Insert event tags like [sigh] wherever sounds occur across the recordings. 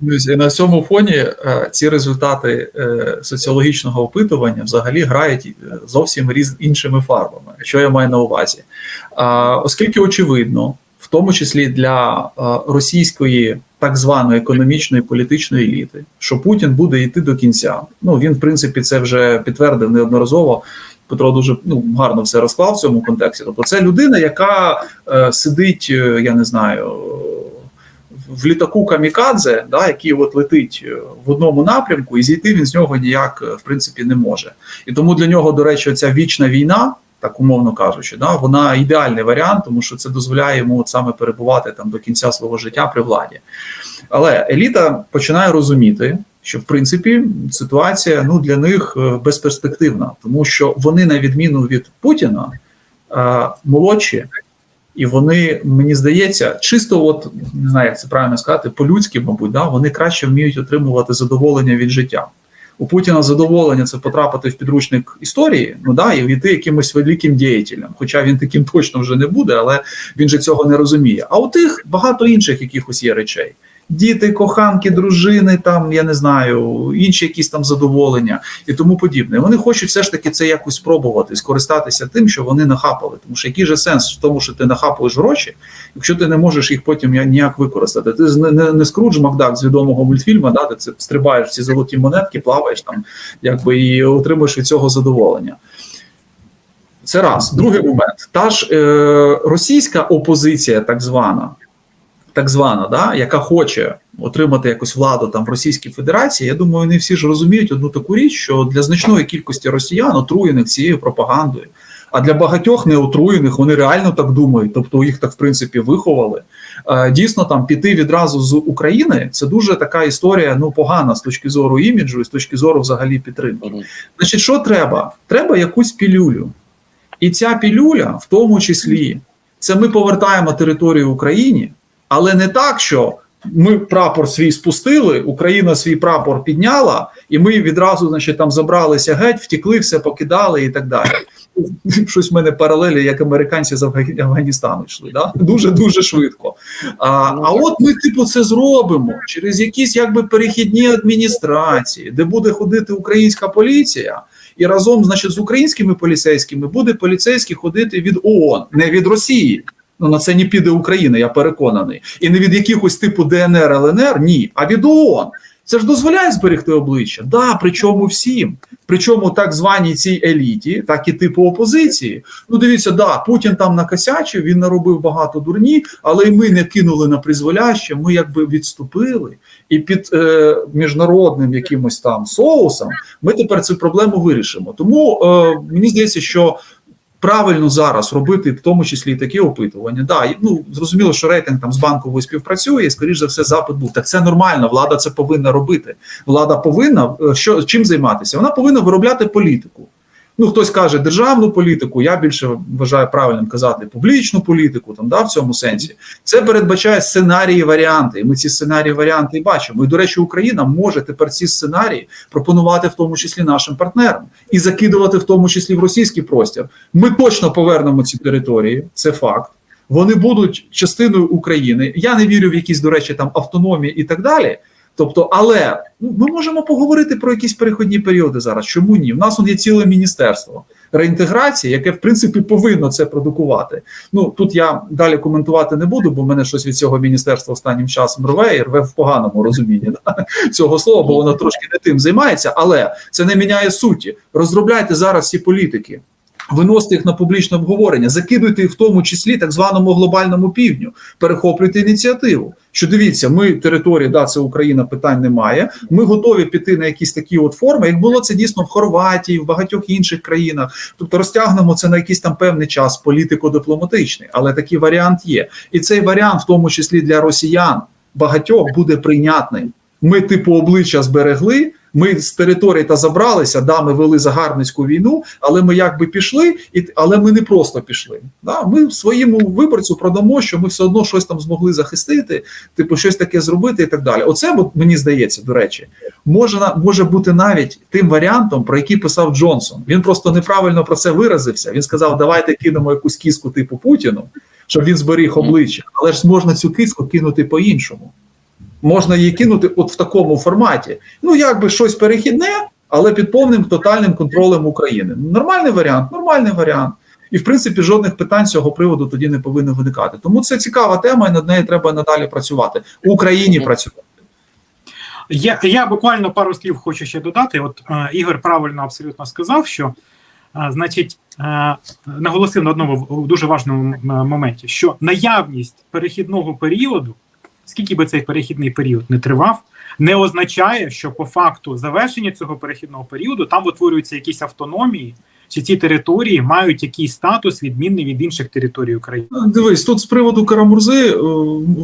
Друзі, на цьому фоні е, ці результати е, соціологічного опитування взагалі грають е, зовсім різ іншими фарбами. Що я маю на увазі? Оскільки очевидно, в тому числі для російської так званої економічної політичної еліти, що Путін буде йти до кінця. Ну він, в принципі, це вже підтвердив неодноразово. Петро дуже ну гарно все розклав в цьому контексті. Тобто, це людина, яка сидить, я не знаю. В літаку камікадзе, да, який от летить е, в одному напрямку, і зійти він з нього ніяк е, в принципі не може. І тому для нього, до речі, ця вічна війна, так умовно кажучи, да, вона ідеальний варіант, тому що це дозволяє йому от саме перебувати там до кінця свого життя при владі. Але еліта починає розуміти, що в принципі ситуація ну для них е, безперспективна, тому що вони, на відміну від Путіна, молодші. І вони, мені здається, чисто, от не знаю, як це правильно сказати, по-людськи, мабуть, да, вони краще вміють отримувати задоволення від життя. У Путіна задоволення це потрапити в підручник історії, ну да, і війти якимось великим діятелем. Хоча він таким точно вже не буде, але він же цього не розуміє. А у тих багато інших якихось є речей. Діти, коханки, дружини, там я не знаю, інші якісь там задоволення і тому подібне. Вони хочуть все ж таки це якось спробувати, скористатися тим, що вони нахапали. Тому що який же сенс в тому, що ти нахапуєш гроші, якщо ти не можеш їх потім ніяк використати. Ти не, не, не скрудж Макдак з відомого мультфільму, да, ти це стрибаєш ці золоті монетки, плаваєш там, якби і отримуєш від цього задоволення. Це раз. Другий момент. Та ж е, російська опозиція, так звана так звана, да, яка хоче отримати якусь владу там в Російській Федерації, я думаю, вони всі ж розуміють одну таку річ, що для значної кількості росіян отруєних цією пропагандою, а для багатьох неотруєних вони реально так думають, тобто їх так в принципі виховали. Дійсно, там піти відразу з України це дуже така історія, ну погана з точки зору іміджу і з точки зору взагалі підтримки. Значить, що треба? Треба якусь пілюлю. І ця пілюля, в тому числі, це ми повертаємо територію Україні. Але не так, що ми прапор свій спустили, Україна свій прапор підняла, і ми відразу, значить, там забралися геть, втікли, все покидали і так далі. [laughs] Щось в мене паралелі, як американці з Афганістану йшли. Да? Дуже дуже швидко. А а от ми, типу, це зробимо через якісь якби перехідні адміністрації, де буде ходити українська поліція. І разом, значить, з українськими поліцейськими буде поліцейський ходити від ООН, не від Росії. Ну на це не піде Україна, я переконаний. І не від якихось типу ДНР, ЛНР, ні, а від ООН. Це ж дозволяє зберегти обличчя. Да, причому всім. Причому так званій цій еліті, так і типу опозиції. Ну, дивіться, да, Путін там накосячив, він наробив багато дурні, але і ми не кинули на призволяще. Ми якби відступили, і під е, міжнародним якимось там соусом ми тепер цю проблему вирішимо. Тому е, мені здається, що правильно зараз робити, в тому числі такі опитування. Да, ну зрозуміло, що рейтинг там з банковою співпрацює, і скоріш за все, запит був. Так це нормально. Влада це повинна робити. Влада повинна е, що чим займатися? Вона повинна виробляти політику. Ну, хтось каже державну політику, я більше вважаю правильним казати публічну політику, там да в цьому сенсі. Це передбачає сценарії, варіанти. І ми ці сценарії, варіанти і бачимо. І до речі, Україна може тепер ці сценарії пропонувати в тому числі нашим партнерам і закидувати в тому числі в російський простір. Ми точно повернемо ці території, це факт. Вони будуть частиною України. Я не вірю в якісь, до речі, там автономії і так далі. Тобто, але ну, ми можемо поговорити про якісь переходні періоди зараз. Чому ні? У нас є ціле міністерство реінтеграції, яке в принципі повинно це продукувати. Ну тут я далі коментувати не буду, бо мене щось від цього міністерства останнім часом рве і рве в поганому розумінні да, цього слова, бо воно трошки не тим займається, але це не міняє суті. Розробляйте зараз ці політики. Виносити їх на публічне обговорення, закидуйте в тому числі так званому глобальному півдню, перехоплюйте ініціативу. Що дивіться, ми території, да, це Україна, питань немає. Ми готові піти на якісь такі от форми, як було це дійсно в Хорватії, в багатьох інших країнах. Тобто розтягнемо це на якийсь там певний час, політико-дипломатичний, але такий варіант є. І цей варіант, в тому числі для росіян, багатьох буде прийнятним. Ми, типу, обличчя зберегли. Ми з території та забралися, да, ми вели загарбницьку війну, але ми якби пішли, і але ми не просто пішли. Да, Ми своєму виборцю продамо, що ми все одно щось там змогли захистити, типу щось таке зробити і так далі. Оце мені здається, до речі, може може бути навіть тим варіантом, про який писав Джонсон. Він просто неправильно про це виразився. Він сказав: Давайте кинемо якусь кіску типу Путіну, щоб він зберіг обличчя, але ж можна цю киску кинути по іншому. Можна її кинути от в такому форматі. Ну, якби щось перехідне, але під повним тотальним контролем України. Нормальний варіант, нормальний варіант. І в принципі жодних питань з цього приводу тоді не повинно виникати. Тому це цікава тема, і над нею треба надалі працювати. В Україні працювати. Я, я буквально пару слів хочу ще додати. От е, Ігор правильно абсолютно сказав, що е, значить е, наголосив на одному дуже важному моменті, що наявність перехідного періоду, скільки би цей перехідний період не тривав, не означає, що по факту завершення цього перехідного періоду там утворюються якісь автономії, чи ці території мають якийсь статус відмінний від інших територій України. Ну, Дивись, тут з приводу Карамурзи,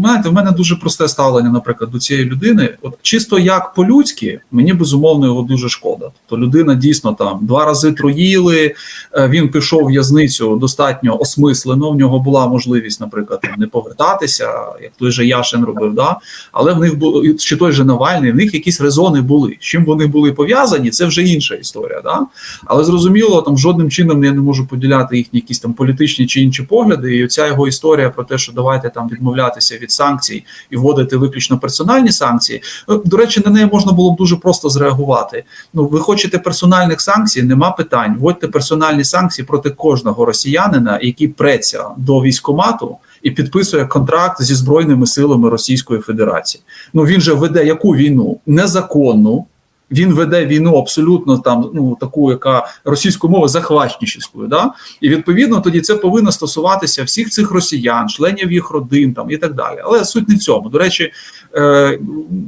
знаєте, в мене дуже просте ставлення, наприклад, до цієї людини. От чисто як по-людськи, мені безумовно його дуже шкода. Тобто людина дійсно там два рази троїли. е, Він пішов в в'язницю достатньо осмислено. В нього була можливість, наприклад, не повертатися, як той же Яшин робив. Да? Але в них було чи той же Навальний, в них якісь резони були. З чим вони були пов'язані, це вже інша історія. Да? Але зрозуміло, там жодним чином я не можу поділяти їхні якісь там політичні чи інші погляди. І оця його історія про те, що давайте там відмовлятися від санкцій і вводити виключно персональні санкції. Ну, До речі, на неї можна було б дуже просто зреагувати. Ну, ви хочете персональних санкцій? Нема питань. Вводьте персональні санкції проти кожного росіянина, який преться до військомату. І підписує контракт зі збройними силами Російської Федерації. Ну він же веде яку війну незаконну, він веде війну абсолютно там, ну таку, яка російською мовою захватническою, да і відповідно тоді це повинно стосуватися всіх цих росіян, членів їх родин там і так далі. Але суть не в цьому. До речі, е,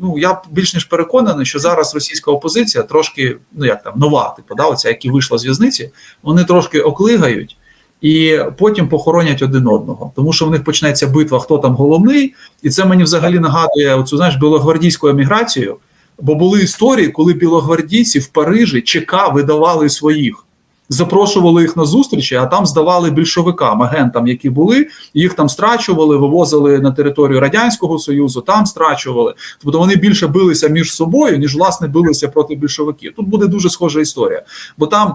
ну я більш ніж переконаний, що зараз російська опозиція трошки, ну як там нова, типу, да, оця, які вийшла з в'язниці, вони трошки оклигають. І потім похоронять один одного, тому що в них почнеться битва, хто там головний, і це мені взагалі нагадує оцю знаєш білогвардійську еміграцію. Бо були історії, коли білогвардійці в Парижі ЧК видавали своїх, запрошували їх на зустрічі, а там здавали більшовикам, агентам, які були, їх там страчували, вивозили на територію Радянського Союзу, там страчували. Тобто вони більше билися між собою, ніж власне билися проти більшовиків. Тут буде дуже схожа історія, бо там.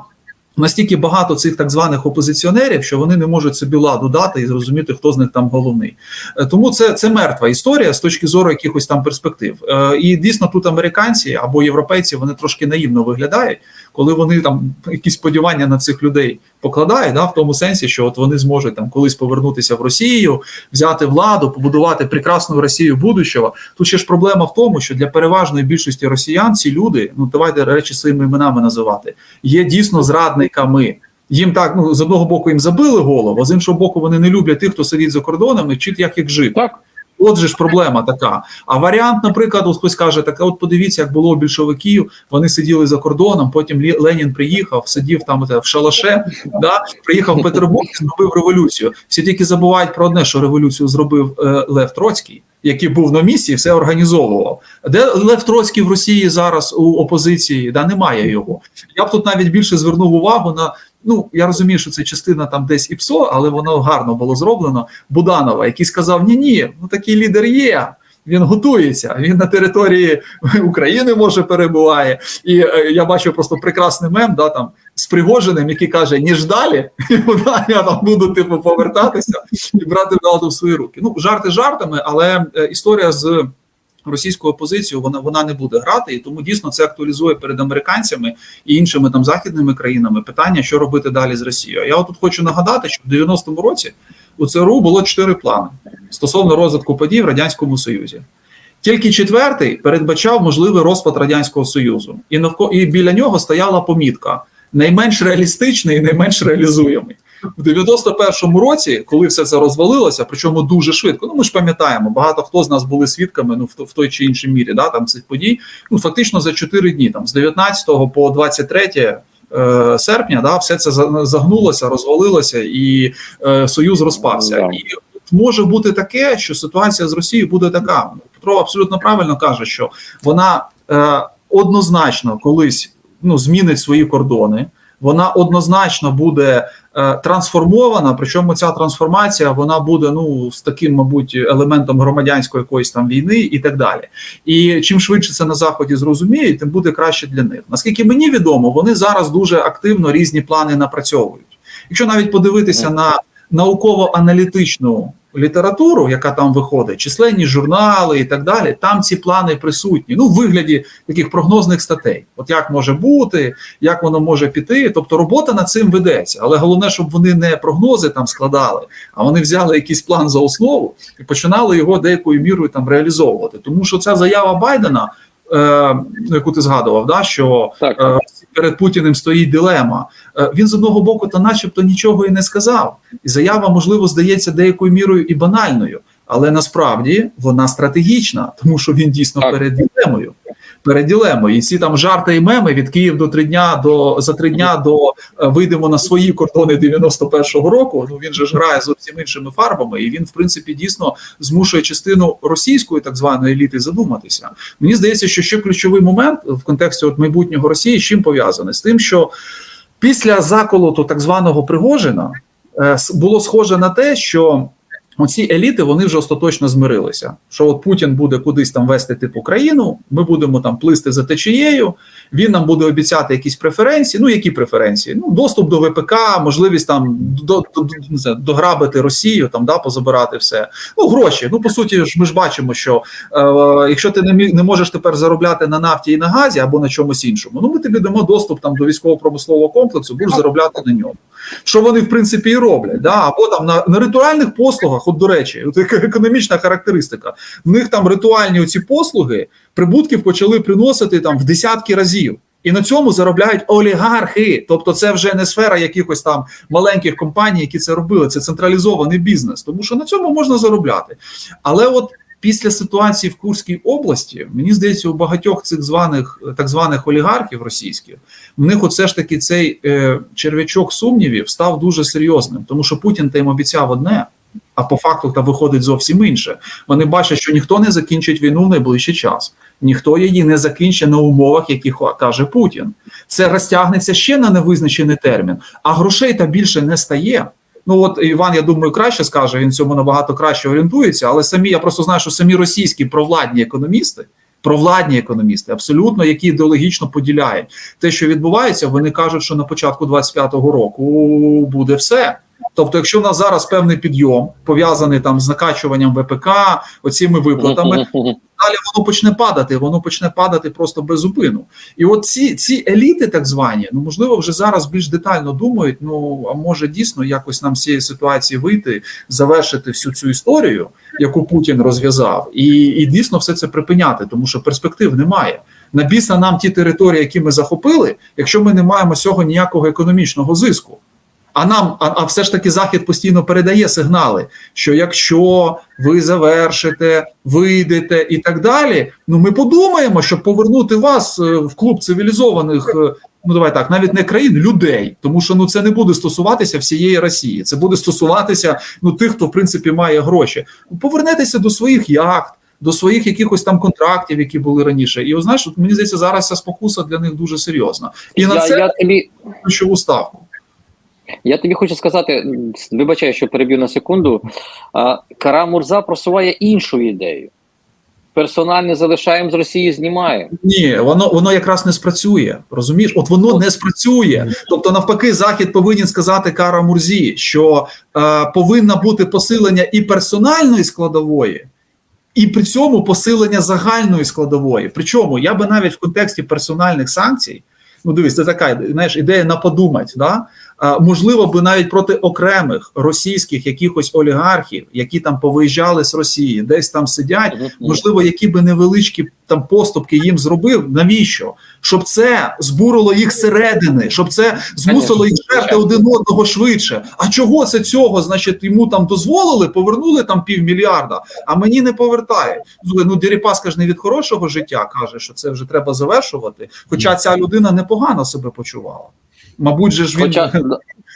Настільки багато цих так званих опозиціонерів, що вони не можуть собі ладу дати і зрозуміти, хто з них там головний. Е, Тому це це мертва історія з точки зору якихось там перспектив. Е, І дійсно тут американці або європейці вони трошки наївно виглядають, коли вони там якісь сподівання на цих людей покладають, да, в тому сенсі, що от вони зможуть там колись повернутися в Росію, взяти владу, побудувати прекрасну Росію будущого. Тут ще ж проблема в тому, що для переважної більшості росіян ці люди, ну давайте речі своїми іменами називати, є дійсно зрадниками. Їм так ну з одного боку їм забили голову, а з іншого боку, вони не люблять тих, хто сидить за кордонами, вчить, як їх жити. Так. От же ж проблема така. А варіант, наприклад, от хтось каже, так от подивіться, як було у більшовиків. Вони сиділи за кордоном. Потім Ленін приїхав, сидів там в шалаше. Да, приїхав в Петербург, і зробив революцію. Всі тільки забувають про одне, що революцію зробив е, Лев Троцький, який був на місці, і все організовував. Де Лев Троцький в Росії зараз у опозиції? Да, немає його. Я б тут навіть більше звернув увагу на. Ну, я розумію, що це частина там десь і ПСО, але воно гарно було зроблено. Буданова, який сказав: Ні, ні, ну такий лідер є. Він готується, він на території [laughs] України може перебуває. І е, я бачив просто прекрасний мем, да там з Пригожиним, який каже: ніж далі, [laughs] да, я там буду типу повертатися і брати владу в свої руки. Ну, жарти жартами, але е, історія з російською опозицією вона вона не буде грати, і тому дійсно це актуалізує перед американцями і іншими там західними країнами питання, що робити далі з Росією. Я тут хочу нагадати, що в 90-му році у ЦРУ було чотири плани стосовно розвитку подій в радянському союзі. Тільки четвертий передбачав можливий розпад радянського союзу, і навко і біля нього стояла помітка найменш реалістичний і найменш реалізуємий. В 91-му році, коли все це розвалилося, причому дуже швидко. Ну ми ж пам'ятаємо, багато хто з нас були свідками ну в, в той чи іншій мірі, да там цих подій. Ну фактично за 4 дні, там з 19 по 23 е, серпня, да, все це загнулося, розвалилося, і е, союз розпався. Да. І може бути таке, що ситуація з Росією буде така. Петро абсолютно правильно каже, що вона е, однозначно колись ну, змінить свої кордони. Вона однозначно буде е, трансформована. Причому ця трансформація вона буде ну з таким, мабуть, елементом громадянської якоїсь там війни і так далі. І чим швидше це на заході зрозуміють, тим буде краще для них. Наскільки мені відомо, вони зараз дуже активно різні плани напрацьовують. Якщо навіть подивитися на науково-аналітичну літературу, яка там виходить, численні журнали і так далі, там ці плани присутні. Ну, в вигляді таких прогнозних статей. От як може бути, як воно може піти. Тобто робота над цим ведеться. Але головне, щоб вони не прогнози там складали, а вони взяли якийсь план за основу і починали його деякою мірою там реалізовувати. Тому що ця заява Байдена. е, Яку ти згадував, да що Так. е, перед Путіним стоїть дилема. Е, Він з одного боку, то начебто нічого і не сказав, і заява, можливо, здається деякою мірою і банальною, але насправді вона стратегічна, тому що він дійсно Так. перед дилемою. Перед дилемою. І ці там жарти і меми від Київ до три дня до за три дня до е, вийдемо на свої кордони 91-го року. Ну він же ж грає зовсім іншими фарбами, і він, в принципі, дійсно змушує частину російської так званої еліти задуматися. Мені здається, що ще ключовий момент в контексті от майбутнього Росії з чим пов'язаний з тим, що після заколоту так званого Пригожина е, було схоже на те, що оці еліти вони вже остаточно змирилися. Що от Путін буде кудись там вести типу країну, ми будемо там плисти за течією. Він нам буде обіцяти якісь преференції. Ну які преференції? Ну доступ до ВПК, можливість там до, до, до, не знаю, дограбити Росію, там да позабирати все. Ну гроші. Ну по суті, ж ми ж бачимо, що е, якщо ти не мі- не можеш тепер заробляти на нафті і на газі або на чомусь іншому, ну ми тобі дамо доступ там до військово-промислового комплексу, будеш заробляти на ньому. Що вони в принципі і роблять, да або там на, на ритуальних послугах, от до речі, от [laughs] економічна характеристика. В них там ритуальні оці послуги прибутків почали приносити там в десятки разів. І на цьому заробляють олігархи. Тобто, це вже не сфера якихось там маленьких компаній, які це робили. Це централізований бізнес, тому що на цьому можна заробляти. Але от після ситуації в Курській області, мені здається, у багатьох цих званих так званих олігархів російських в них оце ж таки цей е, черв'ячок сумнівів став дуже серйозним, тому що Путін та їм обіцяв одне. А по факту та виходить зовсім інше. Вони бачать, що ніхто не закінчить війну в найближчий час, ніхто її не закінчить на умовах, які каже Путін. Це розтягнеться ще на невизначений термін, а грошей та більше не стає. Ну от Іван, я думаю, краще скаже. Він цьому набагато краще орієнтується. Але самі я просто знаю, що самі російські провладні економісти, провладні економісти, абсолютно які ідеологічно поділяють те, що відбувається, вони кажуть, що на початку 25-го року буде все. Тобто, якщо в нас зараз певний підйом пов'язаний там з накачуванням ВПК, оціми виплатами, [laughs] далі воно почне падати, воно почне падати просто без зупину. І от ці, ці еліти, так звані, ну можливо, вже зараз більш детально думають. Ну а може дійсно якось нам з цієї ситуації вийти, завершити всю цю історію, яку Путін розв'язав, і, і дійсно все це припиняти, тому що перспектив немає. На біса нам ті території, які ми захопили, якщо ми не маємо цього ніякого економічного зиску. А нам, а, а все ж таки захід постійно передає сигнали, що якщо ви завершите, вийдете і так далі, ну ми подумаємо, щоб повернути вас е, в клуб цивілізованих. е, Ну, давай так, навіть не країн, людей, тому що ну це не буде стосуватися всієї Росії. Це буде стосуватися ну тих, хто в принципі має гроші. Повернетеся до своїх яхт, до своїх якихось там контрактів, які були раніше. І от, знаєш, от, мені здається, зараз ця спокуса для них дуже серйозна. І на я, це я тобі ставку. Я тобі хочу сказати, вибачаю, що переб'ю на секунду. Кара Мурза просуває іншу ідею. Персонал не залишаємо з Росії, знімаємо. Ні, воно воно якраз не спрацює. Розумієш? От воно не спрацює. Тобто, навпаки, захід повинен сказати Кара Мурзі, що е, повинна бути посилення і персональної складової, і при цьому посилення загальної складової. Причому я би навіть в контексті персональних санкцій. Ну, дивись, це така знаєш, ідея на подумать. Да? Можливо, би навіть проти окремих російських якихось олігархів, які там повиїжджали з Росії, десь там сидять, можливо, які би невеличкі там поступки їм зробив. Навіщо? Щоб це збурило їх зсередини, щоб це змусило їх жерти один одного швидше. А чого це цього? Значить, йому там дозволили, повернули там півмільярда, а мені не повертають. Ну Дерипаска ж не від хорошого життя каже, що це вже треба завершувати. Хоча ця людина непогано себе почувала. Мабуть, же ж він Хоча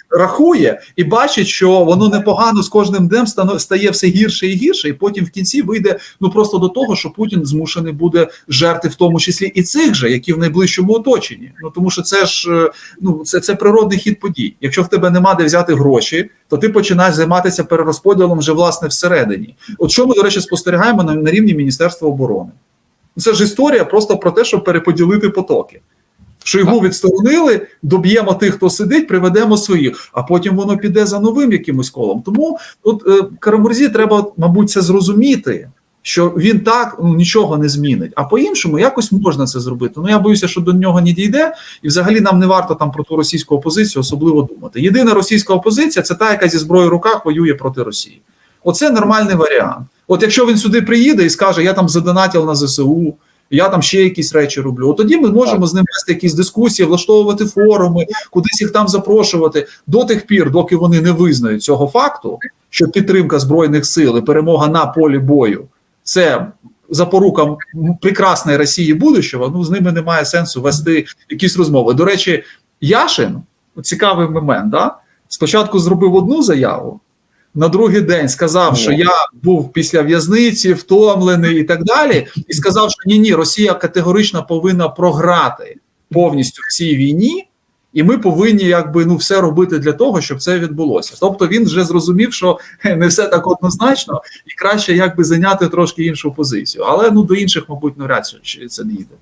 рахує і бачить, що воно непогано з кожним днем стає все гірше і гірше, і потім в кінці вийде ну просто до того, що Путін змушений буде жерти в тому числі і цих же, які в найближчому оточенні. Ну тому що це ж е, ну це, це природний хід подій. Якщо в тебе нема де взяти гроші, то ти починаєш займатися перерозподілом вже власне всередині. От що ми, до речі, спостерігаємо на, на рівні Міністерства оборони. Це ж історія просто про те, щоб переподілити потоки. Шойгу відсторонили, доб'ємо тих, хто сидить, приведемо своїх, а потім воно піде за новим якимось колом. Тому от е, Карамурзі треба, мабуть, це зрозуміти. Що він так ну, нічого не змінить, а по-іншому якось можна це зробити. Ну я боюся, що до нього не дійде, і взагалі нам не варто там про ту російську опозицію особливо думати. Єдина російська опозиція це та, яка зі зброєю в руках воює проти Росії. Оце нормальний варіант. От якщо він сюди приїде і скаже, я там задонатив на ЗСУ, я там ще якісь речі роблю. От тоді ми можемо з ним вести якісь дискусії, влаштовувати форуми, кудись їх там запрошувати до тих пір, доки вони не визнають цього факту, що підтримка збройних сил і перемога на полі бою це запорука прекрасної Росії будущого. Ну з ними немає сенсу вести якісь розмови. До речі, Яшин цікавий момент. Да? Спочатку зробив одну заяву. На другий день сказав, що я був після в'язниці, втомлений і так далі, і сказав, що ні, ні, Росія категорично повинна програти повністю в цій війні, і ми повинні якби ну все робити для того, щоб це відбулося. Тобто він вже зрозумів, що [laughs] не все так однозначно, і краще якби зайняти трошки іншу позицію. Але ну до інших, мабуть, навряд чи це дійде.